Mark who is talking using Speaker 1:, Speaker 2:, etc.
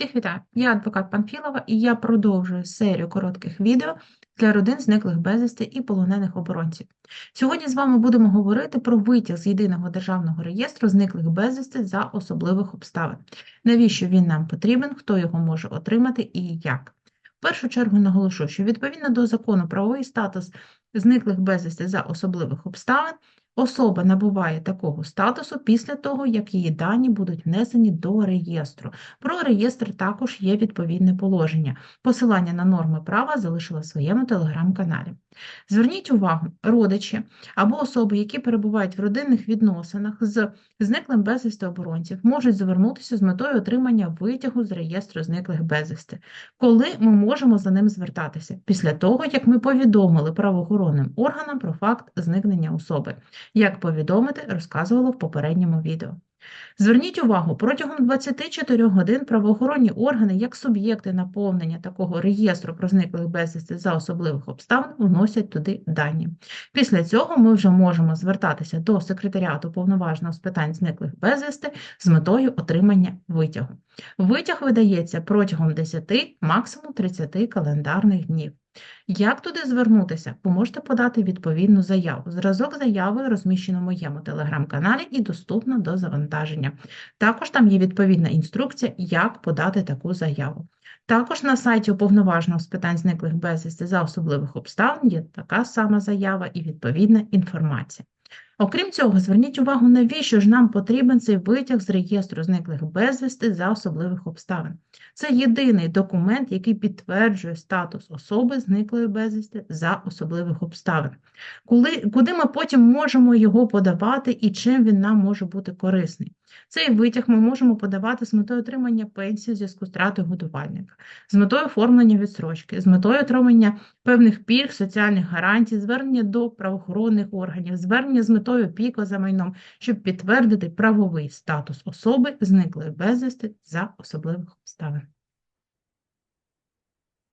Speaker 1: Всіх вітаю! Я адвокат Панфілова і я продовжую серію коротких відео для родин зниклих безвісти і полонених оборонців. Сьогодні з вами будемо говорити про витяг з єдиного державного реєстру зниклих безвісти за особливих обставин. Навіщо він нам потрібен, хто його може отримати і як. В першу чергу наголошу, що відповідно до закону правовий статус зниклих безвісти за особливих обставин Особа набуває такого статусу після того, як її дані будуть внесені до реєстру. Про реєстр також є відповідне положення. Посилання на норми права залишила в своєму телеграм-каналі. Зверніть увагу, родичі або особи, які перебувають в родинних відносинах з зниклим безвісти оборонців, можуть звернутися з метою отримання витягу з реєстру зниклих безвісти. Коли ми можемо за ним звертатися? Після того, як ми повідомили правоохоронним органам про факт зникнення особи. Як повідомити, розказувала в попередньому відео. Зверніть увагу, протягом 24 годин правоохоронні органи, як суб'єкти наповнення такого реєстру про зниклих безвісти за особливих обставин, вносять туди дані. Після цього ми вже можемо звертатися до секретаріату повноважного з питань зниклих безвісти з метою отримання витягу. Витяг видається протягом 10, максимум 30 календарних днів. Як туди звернутися? Ви можете подати відповідну заяву. Зразок заяви розміщено в моєму телеграм-каналі і доступно до завантаження. Також там є відповідна інструкція, як подати таку заяву. Також на сайті уповноваженого з питань зниклих безвісти за особливих обставин є така сама заява і відповідна інформація. Окрім цього, зверніть увагу, навіщо ж нам потрібен цей витяг з реєстру зниклих безвісти за особливих обставин. Це єдиний документ, який підтверджує статус особи зниклої безвісти за особливих обставин. Коли, Куди ми потім можемо його подавати і чим він нам може бути корисний? Цей витяг ми можемо подавати з метою отримання пенсії в зв'язку з тратою годувальника, з метою оформлення відсрочки, з метою отримання певних пільг, соціальних гарантій, звернення до правоохоронних органів, звернення з метою опіки за майном, щоб підтвердити правовий статус особи, зниклої безвісти за особливих обставин.